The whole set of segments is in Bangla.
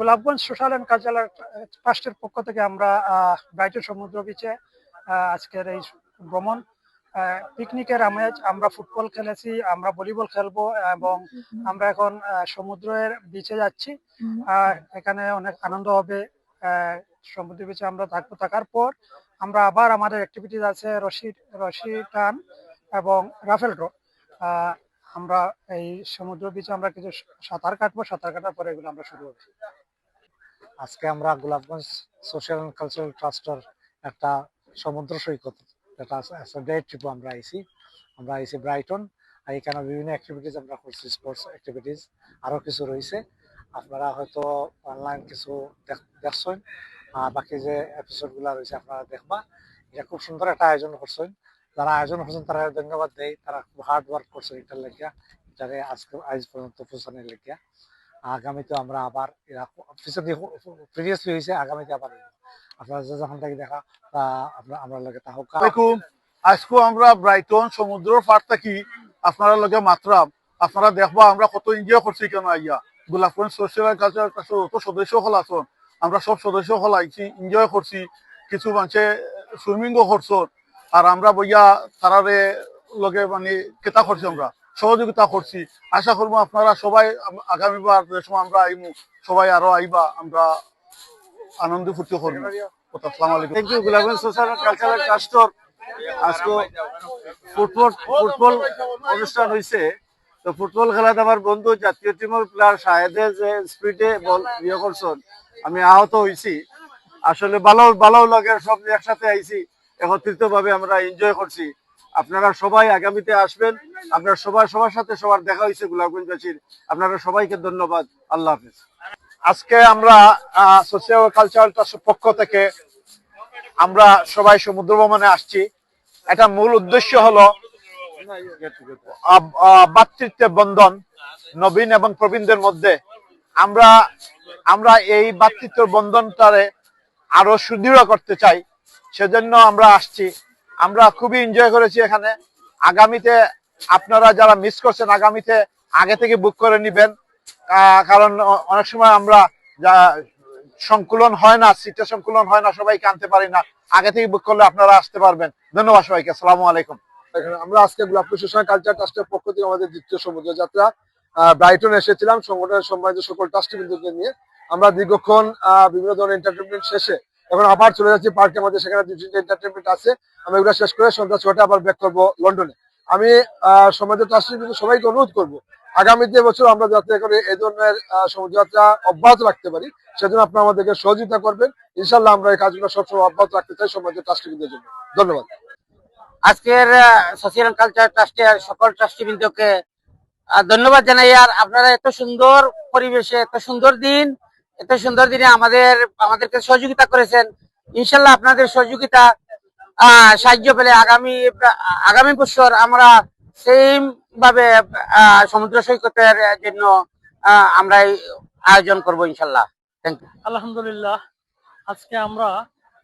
গোলাপগঞ্জ সোশ্যাল অ্যান্ড কালচারাল ট্রাস্টের পক্ষ থেকে আমরা ব্রাইটন সমুদ্র বিচে আজকের এই ভ্রমণ পিকনিকের আমেজ, আমরা ফুটবল খেলেছি, আমরা ভলিবল খেলব এবং আমরা এখন সমুদ্রের বিচে যাচ্ছি। এখানে অনেক আনন্দ হবে সমুদ্র বিচে আমরা থাকব, থাকার পর আমরা আবার আমাদের অ্যাক্টিভিটিস আছে রশি রশি টান এবং রাফেল ড্র আমরা এই সমুদ্র বিচে আমরা কিছু সাঁতার কাটবো, সাঁতার কাটার পরে এগুলো আমরা শুরু হবে আজকে আমরা গোলাপগঞ্জ সোশ্যাল অ্যান্ড কালচারাল ট্রাস্টের একটা সমুদ্র সৈকত এটা ডে ট্রিপ আমরা আইছি। আমরা আইছি ব্রাইটন আর এখানে বিভিন্ন অ্যাক্টিভিটিস আমরা করছি স্পোর্টস অ্যাক্টিভিটিস আরও কিছু রয়েছে। আপনারা হয়তো অনলাইন কিছু দেখ- দেখছেন, আর বাকি যে এপিসোডগুলা রয়েছে আপনারা দেখবা। এটা খুব সুন্দর একটা আয়োজন করছেন। যারা আয়োজন করছেন, তারা ধন্যবাদ দেয় তারা খুব হার্ড ওয়ার্ক করছেন এটার লেগিয়া। এটারে আজকে আজ পর্যন্ত পৌঁছানোর লেগিয়া। আগামীতে আমরা আবার পিছনে প্রিভিয়াসলি হয়েছে, আগামীতে আবার আপনারা যখন থেকে দেখা, তা আমরা লগে আসসালামাইকুম আজকে আমরা ব্রাইটন সমুদ্র পার থাকি, আপনারা লগে মাত্রাম আপনারা দেখবা আমরা কত এনজয় করছি কেন আইয়া। গোলাপগঞ্জ সোশ্যাল কালচার যত সদস্য হল আছেন আমরা সব সদস্য হল আইছি এনজয় করছি। কিছু মানুষে সুইমিংও করছেন আর আমরা বইয়া তারারে লগে মানে কেতা করছি আমরা। সহযোগিতা করছি। আশা করব আপনারা সবাই আগামীবার যে সময় আমরা আইমু, সবাই আরও আইবা, আমরা আনন্দ ফুর্তি করব। কালচারাল আজকে ফুটবল ফুটবল অনুষ্ঠান তো ফুটবল খেলাত আমার বন্ধু, জাতীয় যে স্পিডে বল ইয়ে করছেন আমি আহত হয়েছি আসলে ভালো ভালো লাগে সব একসাথে আইছি একত্রিত ভাবে আমরা এনজয় করছি আপনারা সবাই আগামীতে আসবেন। আপনারা সবার সবার সাথে সবার দেখা হয়েছে গোলাপগঞ্জবাসীর। আপনারা সবাইকে ধন্যবাদ। আল্লাহ হাফিজ। আজকে আমরা সোশিয়াল কালচারাল ট্রাস্টের পক্ষ থেকে আমরা সবাই সমুদ্র ভ্রমণে আসছি। এটা মূল উদ্দেশ্য হলো ভ্রাতৃত্বের বন্ধন নবীন এবং প্রবীণদের মধ্যে। আমরা আমরা এই ভ্রাতৃত্বের বন্ধনটারে আরও সুদৃঢ় করতে চাই। সেজন্য আমরা আসছি। আমরা খুবই এনজয় করেছি এখানে। আগামীতে আপনারা যারা মিস করছেন, আগামীতে আগে থেকে বুক করে নিবেন। কারণ অনেক সময় আমরা যা, সংকুলন হয় না সিটের সংকুলন হয় না, সবাইকে আনতে পারি না। আগে থেকে বুক করলে আপনারা আসতে পারবেন। ধন্যবাদ সবাইকে, আসসালামু আলাইকুম। আমরা আজকে গোলাপপুর সোশ্যাল কালচার ট্রাস্টের পক্ষ থেকে আমাদের দ্বিতীয় সমুদ্র যাত্রা ব্রাইটন এসেছিলাম। সংগঠনের সম্মানিত সকল ট্রাস্টবিন্দুকে নিয়ে। আমরা দীর্ঘক্ষণ বিভিন্ন ধরনের এন্টারটেনমেন্ট শেষে এখন আবার চলে যাচ্ছি পার্কে আমাদের সেখানে তিনটে এন্টারটেনমেন্ট আছে। আমরা এগুলো শেষ করে সন্ধ্যা ছটা আবার ব্যাক করব লন্ডনে। আমি সম্মানিত ট্রাস্টবিন্দু সবাইকে অনুরোধ করব আগামীতে বছর আমরা যাতে করে এই ধরনের আহ, সমুদ্র যাত্রা অব্যাহত রাখতে পারি সেজন্য আপনারা আমাদেরকে সহযোগিতা করবেন। ইনশাল্লাহ আমরা এই কাজগুলো সবসময় অব্যাহত রাখতে চাই সম্মানিত ট্রাস্টবিন্দুদের জন্য। ধন্যবাদ। আজকের সোশিয়াল কালচার ট্রাস্টের সকল ট্রাস্টিবৃন্দকে ধন্যবাদ জানাই। আর আপনারা এত সুন্দর পরিবেশে এত সুন্দর দিন এত সুন্দর দিনে আমাদের, আমাদেরকে সহযোগিতা করেছেন। ইনশাল্লাহ আপনাদের সহযোগিতা সাহায্য পেলে আগামী আগামী বছর আমরা সেম ভাবে সমুদ্র সৈকতের জন্য আমরা আয়োজন করব ইনশাল্লাহ। থ্যাংক ইউ আলহামদুলিল্লাহ। আজকে আমরা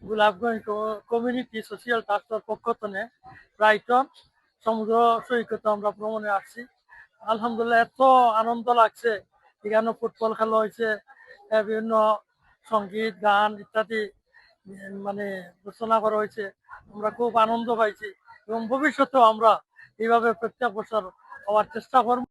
গোলাপগঞ্জ কমিউনিটি সোশিয়াল ট্রাস্টের পক্ষ থেকে ব্রাইটন সমুদ্র সৈকত আমরা ভ্রমণে আসছি। আলহামদুলিল্লাহ, এত আনন্দ লাগছে। এখানে ফুটবল খেলা হয়েছে বিভিন্ন সংগীত, গান ইত্যাদি মানে রচনা করা হয়েছে। আমরা খুব আনন্দ পাইছি এবং ভবিষ্যতেও আমরা এইভাবে প্রত্যেক বছর হওয়ার চেষ্টা করব।